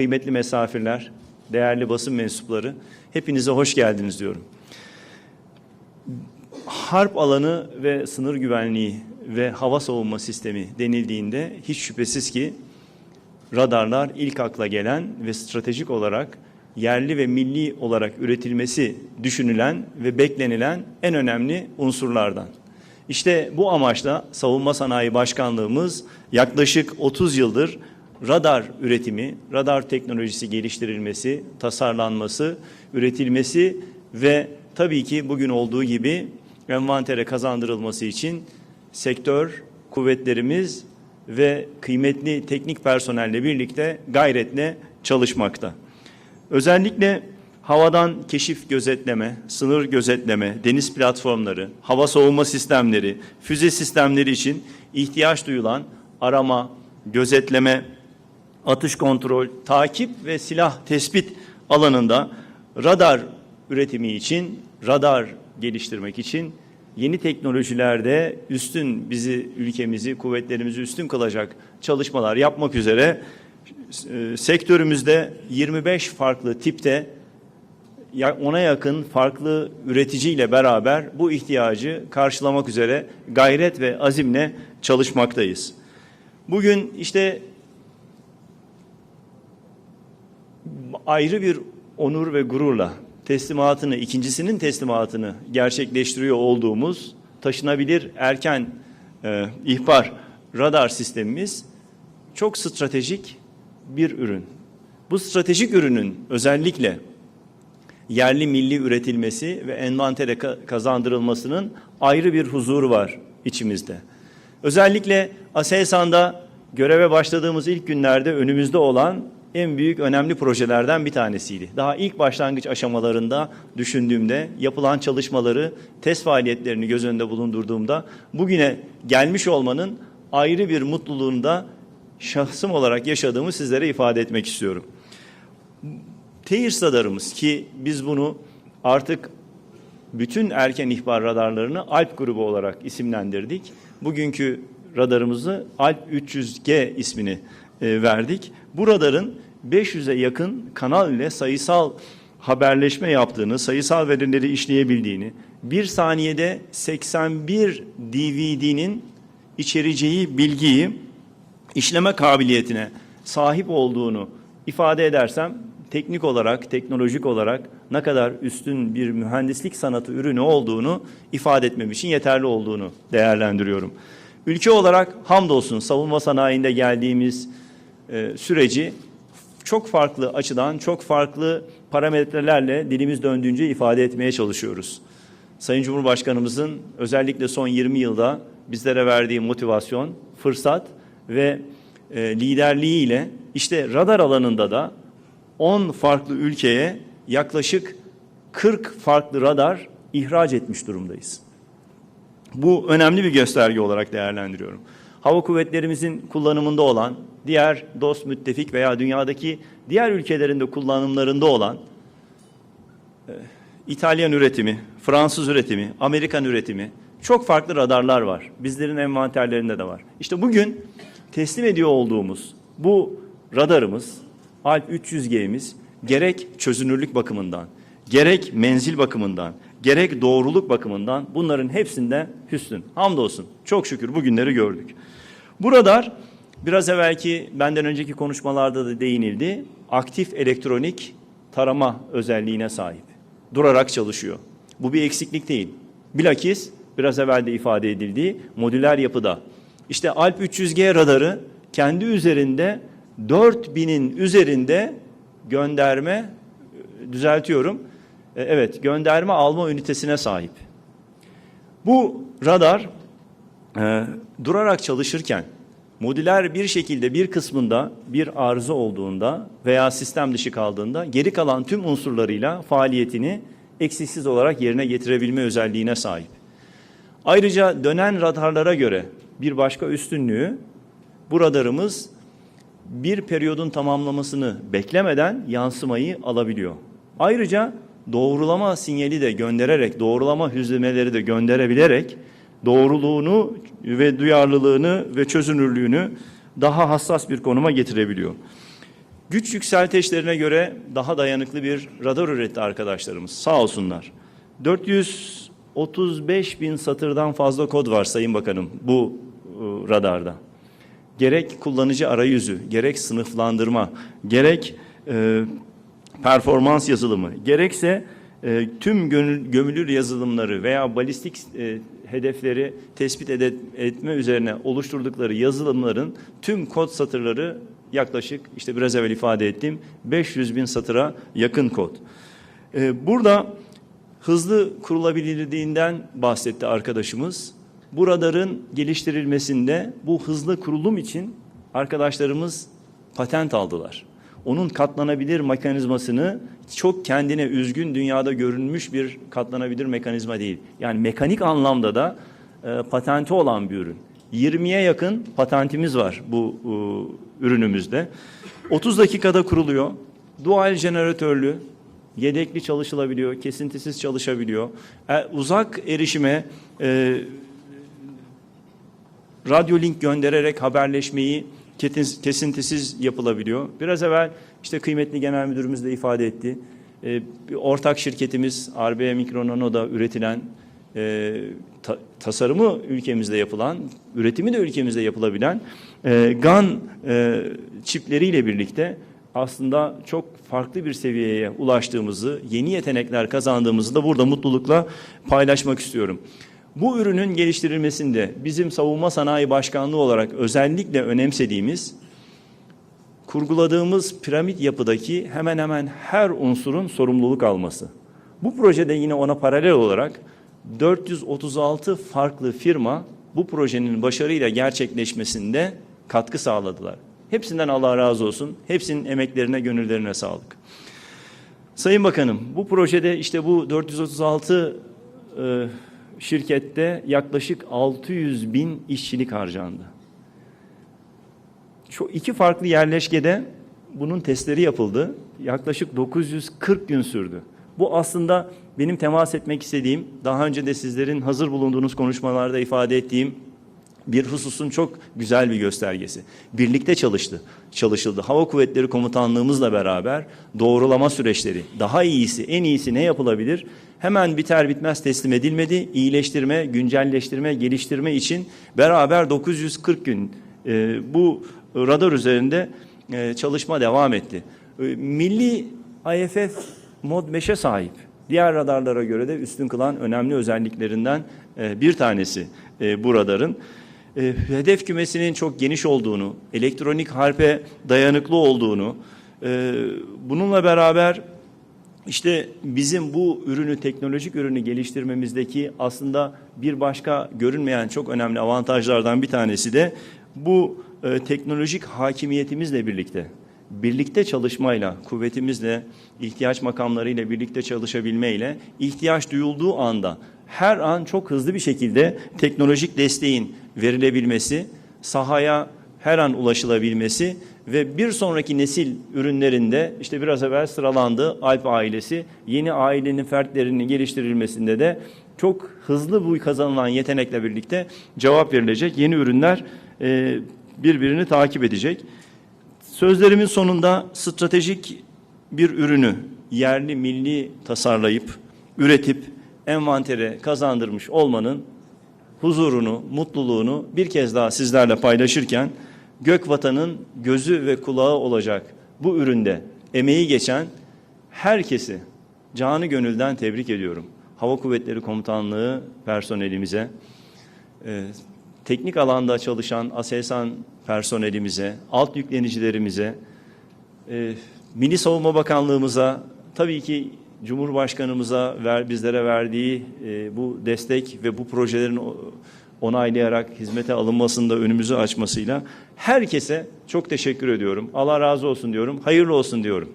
Kıymetli misafirler, değerli basın mensupları, hepinize hoş geldiniz diyorum. Harp alanı ve sınır güvenliği ve hava savunma sistemi denildiğinde hiç şüphesiz ki radarlar ilk akla gelen ve stratejik olarak yerli ve milli olarak üretilmesi düşünülen ve beklenilen en önemli unsurlardan. İşte bu amaçla Savunma Sanayi Başkanlığımız yaklaşık 30 yıldır radar üretimi, radar teknolojisi geliştirilmesi, tasarlanması, üretilmesi ve tabii ki bugün olduğu gibi envantere kazandırılması için sektör, kuvvetlerimiz ve kıymetli teknik personelle birlikte gayretle çalışmakta. Özellikle havadan keşif gözetleme, sınır gözetleme, deniz platformları, hava savunma sistemleri, füze sistemleri için ihtiyaç duyulan arama, gözetleme, atış kontrol, takip ve silah tespit alanında radar üretimi için, radar geliştirmek için yeni teknolojilerde üstün bizi, ülkemizi, kuvvetlerimizi üstün kılacak çalışmalar yapmak üzere e, sektörümüzde 25 farklı tipte ya- ona yakın farklı üreticiyle beraber bu ihtiyacı karşılamak üzere gayret ve azimle çalışmaktayız. Bugün işte ayrı bir onur ve gururla teslimatını, ikincisinin teslimatını gerçekleştiriyor olduğumuz taşınabilir erken e, ihbar radar sistemimiz çok stratejik bir ürün. Bu stratejik ürünün özellikle yerli milli üretilmesi ve envantere ka- kazandırılmasının ayrı bir huzuru var içimizde. Özellikle Aselsan'da göreve başladığımız ilk günlerde önümüzde olan en büyük önemli projelerden bir tanesiydi. Daha ilk başlangıç aşamalarında düşündüğümde yapılan çalışmaları, test faaliyetlerini göz önünde bulundurduğumda bugüne gelmiş olmanın ayrı bir mutluluğunu da şahsım olarak yaşadığımı sizlere ifade etmek istiyorum. TEİRS radarımız ki biz bunu artık bütün erken ihbar radarlarını Alp grubu olarak isimlendirdik. Bugünkü radarımızı Alp 300G ismini e, verdik. Bu radarın 500'e yakın kanal ile sayısal haberleşme yaptığını, sayısal verileri işleyebildiğini, bir saniyede 81 DVD'nin içereceği bilgiyi işleme kabiliyetine sahip olduğunu ifade edersem teknik olarak, teknolojik olarak ne kadar üstün bir mühendislik sanatı ürünü olduğunu ifade etmem için yeterli olduğunu değerlendiriyorum. Ülke olarak hamdolsun savunma sanayinde geldiğimiz e, süreci çok farklı açıdan, çok farklı parametrelerle dilimiz döndüğünce ifade etmeye çalışıyoruz. Sayın Cumhurbaşkanımızın özellikle son 20 yılda bizlere verdiği motivasyon, fırsat ve e, liderliğiyle işte radar alanında da 10 farklı ülkeye yaklaşık 40 farklı radar ihraç etmiş durumdayız. Bu önemli bir gösterge olarak değerlendiriyorum. Hava kuvvetlerimizin kullanımında olan, diğer dost, müttefik veya dünyadaki diğer ülkelerinde kullanımlarında olan e, İtalyan üretimi, Fransız üretimi, Amerikan üretimi çok farklı radarlar var. Bizlerin envanterlerinde de var. İşte bugün teslim ediyor olduğumuz bu radarımız, Alp 300G'miz gerek çözünürlük bakımından, gerek menzil bakımından, gerek doğruluk bakımından bunların hepsinde hüsnün. Hamdolsun. Çok şükür bugünleri gördük. Bu radar biraz evvelki benden önceki konuşmalarda da değinildi. Aktif elektronik tarama özelliğine sahip. Durarak çalışıyor. Bu bir eksiklik değil. Bilakis biraz evvel de ifade edildiği modüler yapıda. İşte Alp 300G radarı kendi üzerinde 4000'in üzerinde gönderme e, düzeltiyorum. E, Evet, gönderme alma ünitesine sahip. Bu radar e, durarak çalışırken modüler bir şekilde bir kısmında bir arıza olduğunda veya sistem dışı kaldığında geri kalan tüm unsurlarıyla faaliyetini eksiksiz olarak yerine getirebilme özelliğine sahip. Ayrıca dönen radarlara göre bir başka üstünlüğü bu radarımız bir periyodun tamamlamasını beklemeden yansımayı alabiliyor. Ayrıca doğrulama sinyali de göndererek, doğrulama hüzmeleri de gönderebilerek doğruluğunu ve duyarlılığını ve çözünürlüğünü daha hassas bir konuma getirebiliyor. Güç yükselteçlerine göre daha dayanıklı bir radar üretti arkadaşlarımız. Sağ olsunlar. 435 bin satırdan fazla kod var Sayın Bakanım bu e, radarda. Gerek kullanıcı arayüzü, gerek sınıflandırma, gerek e, performans yazılımı, gerekse e, tüm gönül, gömülür yazılımları veya balistik e, hedefleri tespit ede- etme üzerine oluşturdukları yazılımların tüm kod satırları yaklaşık işte biraz evvel ifade ettiğim 500 bin satıra yakın kod. E, burada hızlı kurulabilirliğinden bahsetti arkadaşımız. Bu radarın geliştirilmesinde bu hızlı kurulum için arkadaşlarımız patent aldılar. Onun katlanabilir mekanizmasını çok kendine üzgün dünyada görünmüş bir katlanabilir mekanizma değil. Yani mekanik anlamda da e, patenti olan bir ürün. 20'ye yakın patentimiz var bu e, ürünümüzde. 30 dakikada kuruluyor. Dual jeneratörlü, yedekli çalışılabiliyor, kesintisiz çalışabiliyor. E, uzak erişime e, radyo link göndererek haberleşmeyi kesintisiz yapılabiliyor. Biraz evvel işte kıymetli genel müdürümüz de ifade etti. E, bir ortak şirketimiz RBE Mikronano'da üretilen e, ta- tasarımı ülkemizde yapılan, üretimi de ülkemizde yapılabilen e, GAN e, çipleriyle birlikte aslında çok farklı bir seviyeye ulaştığımızı, yeni yetenekler kazandığımızı da burada mutlulukla paylaşmak istiyorum. Bu ürünün geliştirilmesinde bizim Savunma Sanayi Başkanlığı olarak özellikle önemsediğimiz kurguladığımız piramit yapıdaki hemen hemen her unsurun sorumluluk alması. Bu projede yine ona paralel olarak 436 farklı firma bu projenin başarıyla gerçekleşmesinde katkı sağladılar. Hepsinden Allah razı olsun. Hepsinin emeklerine, gönüllerine sağlık. Sayın Bakanım, bu projede işte bu 436 e, şirkette yaklaşık 600 bin işçilik harcandı. Şu iki farklı yerleşkede bunun testleri yapıldı. Yaklaşık 940 gün sürdü. Bu aslında benim temas etmek istediğim, daha önce de sizlerin hazır bulunduğunuz konuşmalarda ifade ettiğim bir hususun çok güzel bir göstergesi. Birlikte çalıştı, çalışıldı. Hava Kuvvetleri Komutanlığımızla beraber doğrulama süreçleri, daha iyisi, en iyisi ne yapılabilir? Hemen biter bitmez teslim edilmedi. İyileştirme, güncelleştirme, geliştirme için beraber 940 gün e, bu radar üzerinde e, çalışma devam etti. E, Milli IFF Mod 5'e sahip. Diğer radarlara göre de üstün kılan önemli özelliklerinden e, bir tanesi e, bu radarın. E, hedef kümesinin çok geniş olduğunu, elektronik harpe dayanıklı olduğunu, e, bununla beraber işte bizim bu ürünü, teknolojik ürünü geliştirmemizdeki aslında bir başka görünmeyen çok önemli avantajlardan bir tanesi de bu e, teknolojik hakimiyetimizle birlikte, birlikte çalışmayla, kuvvetimizle, ihtiyaç makamlarıyla birlikte çalışabilmeyle ihtiyaç duyulduğu anda her an çok hızlı bir şekilde teknolojik desteğin verilebilmesi, sahaya her an ulaşılabilmesi ve bir sonraki nesil ürünlerinde işte biraz evvel sıralandı Alp ailesi yeni ailenin fertlerinin geliştirilmesinde de çok hızlı bu kazanılan yetenekle birlikte cevap verilecek yeni ürünler e, birbirini takip edecek. Sözlerimin sonunda stratejik bir ürünü yerli milli tasarlayıp üretip envantere kazandırmış olmanın huzurunu, mutluluğunu bir kez daha sizlerle paylaşırken Gökvatan'ın gözü ve kulağı olacak bu üründe emeği geçen herkesi canı gönülden tebrik ediyorum. Hava Kuvvetleri Komutanlığı personelimize, e, teknik alanda çalışan ASELSAN personelimize, alt yüklenicilerimize, e, Milli Savunma Bakanlığımıza, tabii ki Cumhurbaşkanımıza ver, bizlere verdiği e, bu destek ve bu projelerin onaylayarak hizmete alınmasında önümüzü açmasıyla herkese çok teşekkür ediyorum. Allah razı olsun diyorum. Hayırlı olsun diyorum.